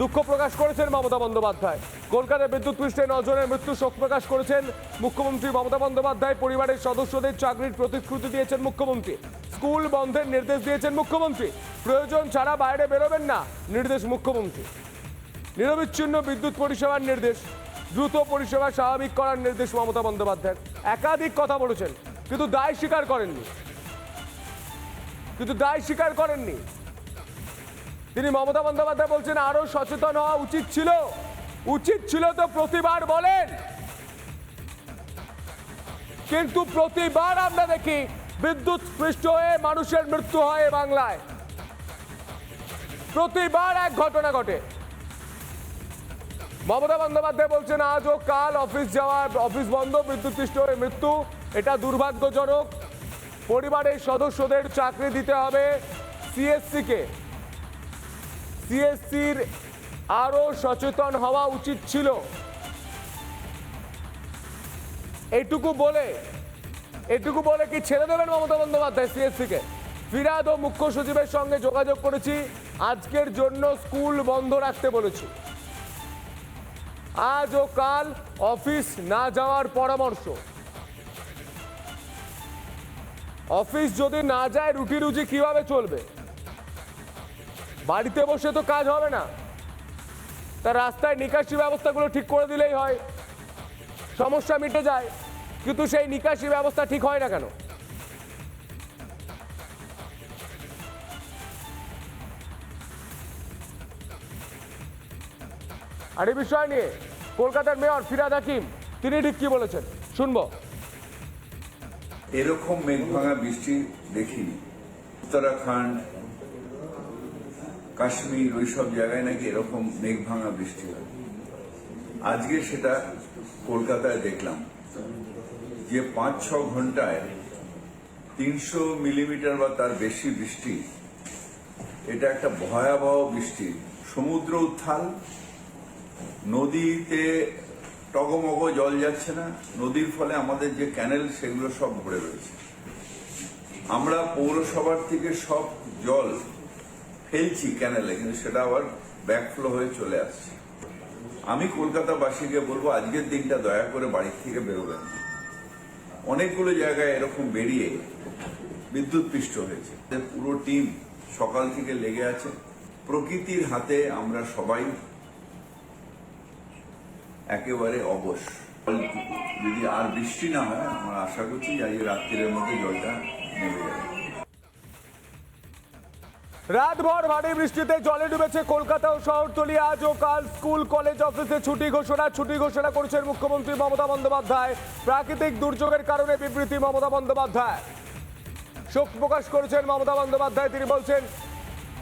দুঃখ প্রকাশ করেছেন মমতা বন্দ্যোপাধ্যায়। কলকাতায় বিদ্যুৎ পৃষ্ঠে নজনের মৃত্যু শোক প্রকাশ করেছেন মুখ্যমন্ত্রী মমতা বন্দ্যোপাধ্যায়। পরিবারের সদস্যদের চাকরির প্রতিশ্রুতি দিয়েছেন মুখ্যমন্ত্রী। স্কুল বন্ধের নির্দেশ দিয়েছেন মুখ্যমন্ত্রী। প্রয়োজন ছাড়া বাইরে বেরোবেন না, নির্দেশ মুখ্যমন্ত্রী। নিরবিচ্ছিন্ন বিদ্যুৎ পরিষেবার নির্দেশ, দ্রুত পরিষেবা স্বাভাবিক করার নির্দেশ মমতা বন্দ্যোপাধ্যায়ের। একাধিক কথা বলেছেন, কিন্তু দায় স্বীকার করেননি। কিন্তু দায় স্বীকার করেননি। তিনি মমতা বন্দ্যোপাধ্যায় বলছেন, আরও সচেতন হওয়া উচিত ছিল। উচিত ছিল তো প্রতিবার বলেন। কিন্তু প্রতিবার আমরা দেখি বিদ্যুৎ পৃষ্ঠ হয়ে মানুষের মৃত্যু হয় বাংলায়। প্রতিবার এক ঘটনা ঘটে। মমতা বন্দ্যোপাধ্যায় বলছেন, আজ ও কাল অফিস যাওয়া অফিস বন্ধ, বিদ্যুৎ পৃষ্ঠ হয়ে মৃত্যু। এটা দুর্ভাগ্যজনক। পরিবারের সদস্যদের চাকরি দিতে হবে সিএসসি কে সিএসসির আরও সচেতন হওয়া উচিত ছিল। এইটুকু বলে, এটুকু বলে কি ছেড়ে দেবেন মমতা বন্দ্যোপাধ্যায় সিএসসি কে ফিরাদ ও মুখ্য সচিবের সঙ্গে যোগাযোগ করেছি, আজকের জন্য স্কুল বন্ধ রাখতে বলেছি। আজ ও কাল অফিস না যাওয়ার পরামর্শ। অফিস যদি না যায় রুটি রুজি কীভাবে চলবে? বাড়িতে বসে তো কাজ হবে না। তা রাস্তায় নিকাশি ব্যবস্থাগুলো ঠিক করে দিলেই হয়। সমস্যা মিটে যায়, কিন্তু সেই নিকাশি ব্যবস্থা ঠিক হয় না কেন? আর এই বিষয় নিয়ে কলকাতার মেয়র ফিরাদ হাকিম, তিনি ঠিক কি বলেছেন? শুনব। এরকম মেঘ ভাঙা বৃষ্টি দেখিনি। উত্তরাখণ্ড কাশ্মীর, ওইসব জায়গায় নাকি এরকম মেঘ ভাঙা বৃষ্টি হয়। আজকে সেটা কলকাতায় দেখলাম যে পাঁচ ছ ঘন্টায় তিনশো মিলিমিটার বা তার বেশি বৃষ্টি, এটা একটা ভয়াবহ বৃষ্টি। সমুদ্র উত্থাল, নদীতে টগমগ, জল যাচ্ছে না, নদীর ফলে আমাদের যে ক্যানেল সেগুলো সব ভরে রয়েছে। আমরা পৌরসভার থেকে সব জল ফেলছি ক্যানেলে কিন্তু সেটা আবার ব্যাকফ্লো হয়ে চলে আসছে। আমি কলকাতাবাসীকে বলব, আজকের দিনটা দয়া করে বাড়ির থেকে বেরোবেন অনেকগুলো জায়গায় এরকম বেরিয়ে বিদ্যুৎ পৃষ্ঠ হয়েছে। পুরো টিম সকাল থেকে লেগে আছে। প্রকৃতির হাতে আমরা সবাই একেবারে অবশ। যদি আর বৃষ্টি না হয়, আমরা আশা করছি যে আজ রাত্রির মধ্যে জলটা নেমে যাবে। রাতভর ভারী বৃষ্টিতে জলে ডুবেছে কলকাতা ও শহরতলি আজ ও কাল স্কুল, কলেজ, অফিসে ছুটি ঘোষণা। ছুটি ঘোষণা করেছেন মুখ্যমন্ত্রী মমতা বন্দ্যোপাধ্যায়। প্রাকৃতিক দুর্যোগের কারণে বিবৃতি মমতা বন্দ্যোপাধ্যায়। শোক প্রকাশ করেছেন মমতা বন্দ্যোপাধ্যায়। তিনি বলছেন,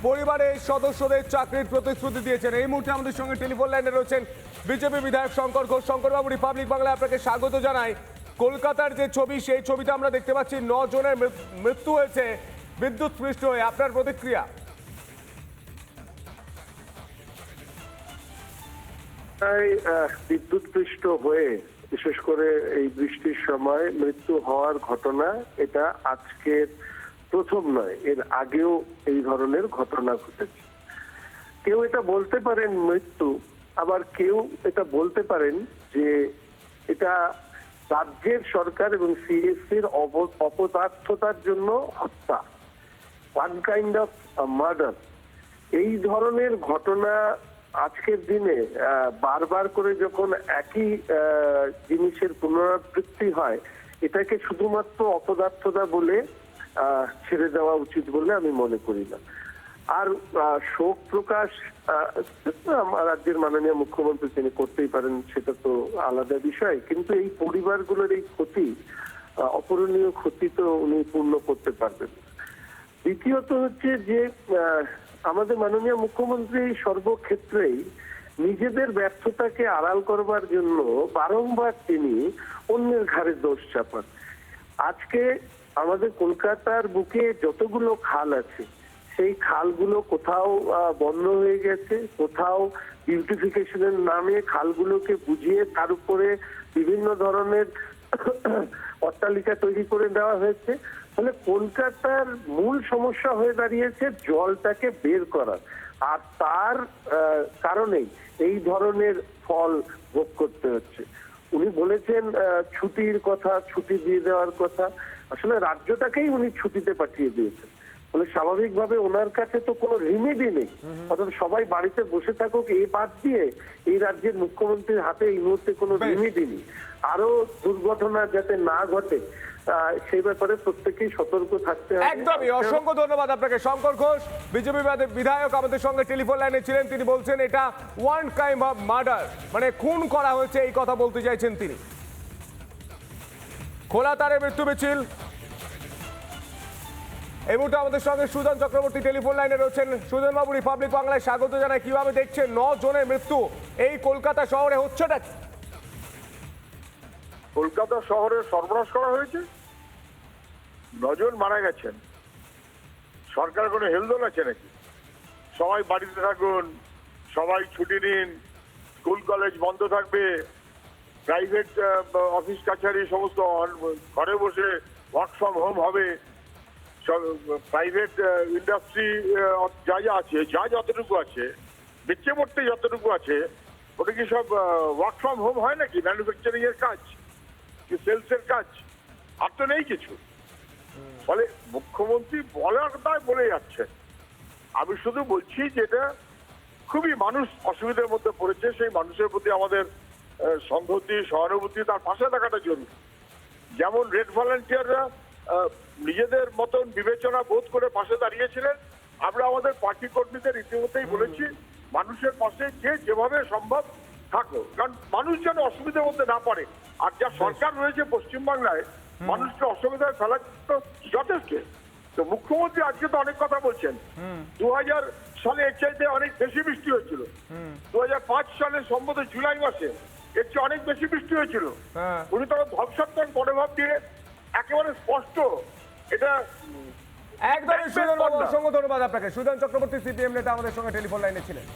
পরিবারের সদস্যদের চাকরির প্রতিশ্রুতি দিয়েছেন। এই মুহূর্তে আমাদের সঙ্গে টেলিফোন লাইনে রয়েছেন বিজেপি বিধায়ক শঙ্কর ঘোষ। শঙ্করবাবু রিপাবলিক বাংলা আপনাকে স্বাগত জানাই। কলকাতার যে ছবি, সেই ছবিটা আমরা দেখতে পাচ্ছি জনের মৃত্যু হয়েছে। বিদ্যুৎ পৃষ্ঠ হয়ে আপনার প্রতিক্রিয়া। তাই আহ, বিদ্যুৎপৃষ্ট হয়ে বিশেষ করে এই বৃষ্টির সময় মৃত্যু হওয়ার ঘটনা এটা আজকের প্রথম নয় এর আগেও এই ধরনের ঘটনা ঘটেছে। কেউ এটা বলতে পারেন মৃত্যু আবার কেউ এটা বলতে পারেন যে এটা রাজ্যের সরকার এবং সিএসসির অপদার্থতার জন্য হত্যা। ওয়ান কাইন্ড অফ মার্ডার এই ধরনের ঘটনা আজকের দিনে বারবার করে যখন একই জিনিসের পুনরাবৃত্তি হয়, এটাকে শুধুমাত্র অপদার্থতা বলে ছেড়ে দেওয়া উচিত বলে আমি মনে করি না। আর শোক প্রকাশ রাজ্যের মাননীয় মুখ্যমন্ত্রী তিনি করতেই পারেন, সেটা তো আলাদা বিষয়। কিন্তু এই পরিবারগুলোর এই ক্ষতি অপূরণীয় ক্ষতি তো উনি পূর্ণ করতে পারবেন। দ্বিতীয়ত হচ্ছে যে আমাদের মাননীয় মুখ্যমন্ত্রী সর্বক্ষেত্রেই নিজেদের ব্যর্থতাকে আড়াল করবার জন্য বারংবার তিনি অন্যের ঘাড়ে দোষ চাপান। আজকে আমাদের কলকাতার বুকে যতগুলো খাল আছে, সেই খালগুলো কোথাও বন্ধ হয়ে গেছে, কোথাও বিউটিফিকেশনের নামে খালগুলোকে বুঝিয়ে তার উপরে বিভিন্ন ধরনের অট্টালিকা তৈরি করে দেওয়া হয়েছে। ফলে কলকাতার মূল সমস্যা হয়ে দাঁড়িয়েছে জলটাকে বের করা। আর তার কারণেই এই ধরনের ফল ভোগ করতে হচ্ছে। উনি বলেছেন ছুটির কথা ছুটি দিয়ে দেওয়ার কথা। আসলে রাজ্যটাকেই উনি ছুটিতে পাঠিয়ে দিয়েছেন। ফলে স্বাভাবিকভাবে ওনার কাছে তো কোনো রিমেডি নেই। অর্থাৎ সবাই বাড়িতে বসে থাকুক এই বাদ দিয়ে এই রাজ্যের মুখ্যমন্ত্রীর হাতে এই মুহূর্তে কোনো। রিমেডি নেই। আরও দুর্ঘটনা যাতে না ঘটে সেই ব্যাপারে প্রত্যেকেই সতর্ক থাকতে হবে। একদমই। অসংখ্য ধন্যবাদ আপনাকে শঙ্কর ঘোষ। বিজেপি বিধায়ক আমাদের সঙ্গে টেলিফোন লাইনে ছিলেন। তিনি বলছেন এটা ওয়ান কাইম অফ মার্ডার মানে খুন করা হয়েছে এই কথা বলতে চাইছেন তিনি। খোলা তারে মৃত্যু মিছিল। এই মুহূর্তে আমাদের সঙ্গে সুজন চক্রবর্তী টেলিফোন লাইনে রয়েছেন। সুজন বাবু রিপাবলিক বাংলায় স্বাগত জানায় কীভাবে দেখছেন ন জনের মৃত্যু এই কলকাতা শহরে হচ্ছেটা? কলকাতা শহরে সর্বনাশ করা হয়েছে? নজন মারা গেছেন। সরকার কোনো হেলদোল আছে নাকি? সবাই বাড়িতে থাকুন, সবাই ছুটি নিন, স্কুল, কলেজ বন্ধ থাকবে, প্রাইভেট অফিস, কাছারি সমস্ত ঘরে বসে ওয়ার্ক ফ্রম হোম হবে। প্রাইভেট ইন্ডাস্ট্রি যা যা আছে, যা যতটুকু আছে, বেঁচে পড়তে যতটুকু আছে, ওটা কি সব ওয়ার্ক ফ্রম হোম হয় নাকি? ম্যানুফ্যাকচারিং এর কাজ? কি সেলসের কাজ, আর তো নেই কিছু। ফলে মুখ্যমন্ত্রী বলার দায় বলে যাচ্ছে। আমি শুধু বলছি যে এটা খুবই মানুষ অসুবিধার মধ্যে পড়েছে, সেই মানুষের প্রতি আমাদের সংহতি, সহানুভূতি তার পাশে থাকাটা জরুরি। যেমন রেড ভলান্টিয়াররা নিজেদের মতন বিবেচনা বোধ করে পাশে দাঁড়িয়েছিলেন। আমরা আমাদের পার্টি কর্মীদের ইতিমধ্যেই বলেছি, মানুষের পাশে যে যেভাবে সম্ভব থাকো কারণ মানুষ যেন অসুবিধার মধ্যে না পড়ে আর যা সরকার রয়েছে পশ্চিমবাংলায় মানুষকে অসুবিধায় ফেলা তো যথেষ্ট। তো মুখ্যমন্ত্রী আজকে তো অনেক কথা বলছেন। দু হাজার সালে এর চাইতে অনেক বেশি বৃষ্টি হয়েছিল। দু হাজার পাঁচ সালে সম্ভবত জুলাই মাসে এর চেয়ে অনেক বেশি বৃষ্টি হয়েছিল। হ্যাঁ। উনি তখন ধবসত্তর মনোভাব দিয়ে একেবারে স্পষ্ট এটা উম, একদমই সুজন বাবু না। অসংখ্য ধন্যবাদ আপনাকে। সুজন চক্রবর্তী সিপিএম নেতা আমাদের সঙ্গে টেলিফোন লাইনে ছিলেন।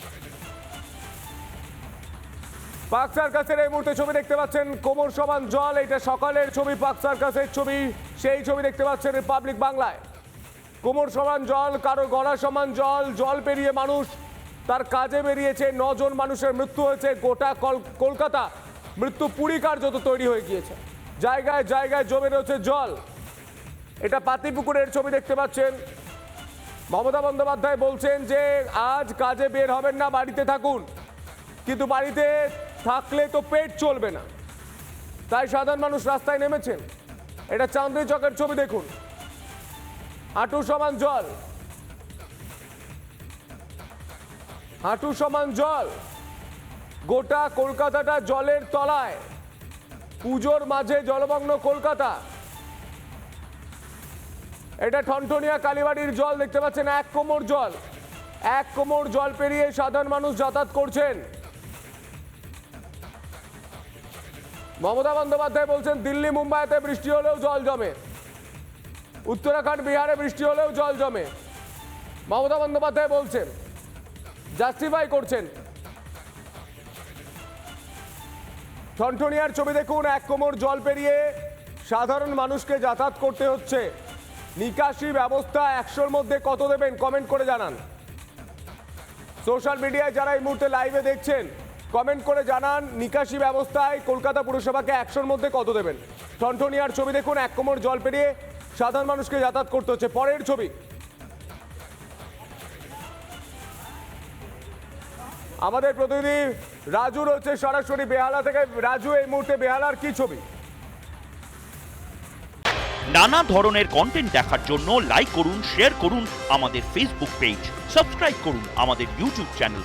পাক সার্কাসের এই মুহূর্তে ছবি দেখতে পাচ্ছেন কোমর সমান জল এটা সকালের ছবি, পাক সার্কাসের ছবি, সেই ছবি দেখতে পাচ্ছেন রিপাবলিক বাংলায়। কোমর সমান জল, কারও গলা সমান জল জল পেরিয়ে মানুষ, তার কাজে বেরিয়েছে নজন মানুষের মৃত্যু হয়েছে গোটা কল- কলকাতা। মৃত্যু পুরী কার্যত তৈরি হয়ে গিয়েছে। জায়গায় জায়গায় জমে রয়েছে জল। এটা পাতিপুকুরের ছবি দেখতে পাচ্ছেন। মমতা বন্দ্যোপাধ্যায় বলছেন যে, আজ কাজে বের হবেন না, বাড়িতে থাকুন। কিন্তু বাড়িতে থাকলে তো পেট চলবে না। তাই সাধারণ মানুষ রাস্তায় নেমেছেন এটা চাঁদনি চকের ছবি দেখুন। হাঁটু সমান জল। হাঁটু সমান জল। গোটা কলকাতাটা জলের তলায়। পুজোর মাঝে জলমগ্ন কলকাতা। এটা ঠনঠনিয়া কালীবাড়ির জল, দেখতে পাচ্ছেন? এক কোমর জল। এক কোমর জল পেরিয়ে সাধারণ মানুষ যাতায়াত করছেন। মমতা বন্দ্যোপাধ্যায় বলছেন, দিল্লি মুম্বাইতে বৃষ্টি হলেও জল জমে। উত্তরাখণ্ড বিহারে বৃষ্টি হলেও জল জমে। মমতা বন্দ্যোপাধ্যায় বলছেন জাস্টিফাই করছেন। ঠনঠনিয়ার ছবি দেখুন, এক কোমর জল পেরিয়ে সাধারণ মানুষকে যাতায়াত করতে হচ্ছে। নিকাশি ব্যবস্থা একশোর মধ্যে কত দেবেন? কমেন্ট করে জানান। সোশ্যাল মিডিয়ায় যারা এই মুহূর্তে লাইভে দেখছেন কমেন্ট করে জানান, নিকাশি ব্যবস্থায় কলকাতা পুরসভাকে একশোর মধ্যে কত দেবেন? ঠনঠনিয়ার ছবি দেখুন, এক কোমর জল পেরিয়ে সাধারণ মানুষকে যাতায়াত করতে হচ্ছে। পরের ছবি। আমাদের প্রতিনিধি রাজু রয়েছে সরাসরি বেহালা থেকে। রাজু, এই মুহূর্তে বেহালার কি ছবি? নানা ধরনের কন্টেন্ট দেখার জন্য লাইক করুন শেয়ার করুন আমাদের ফেসবুক পেজ সাবস্ক্রাইব করুন আমাদের ইউটিউব চ্যানেল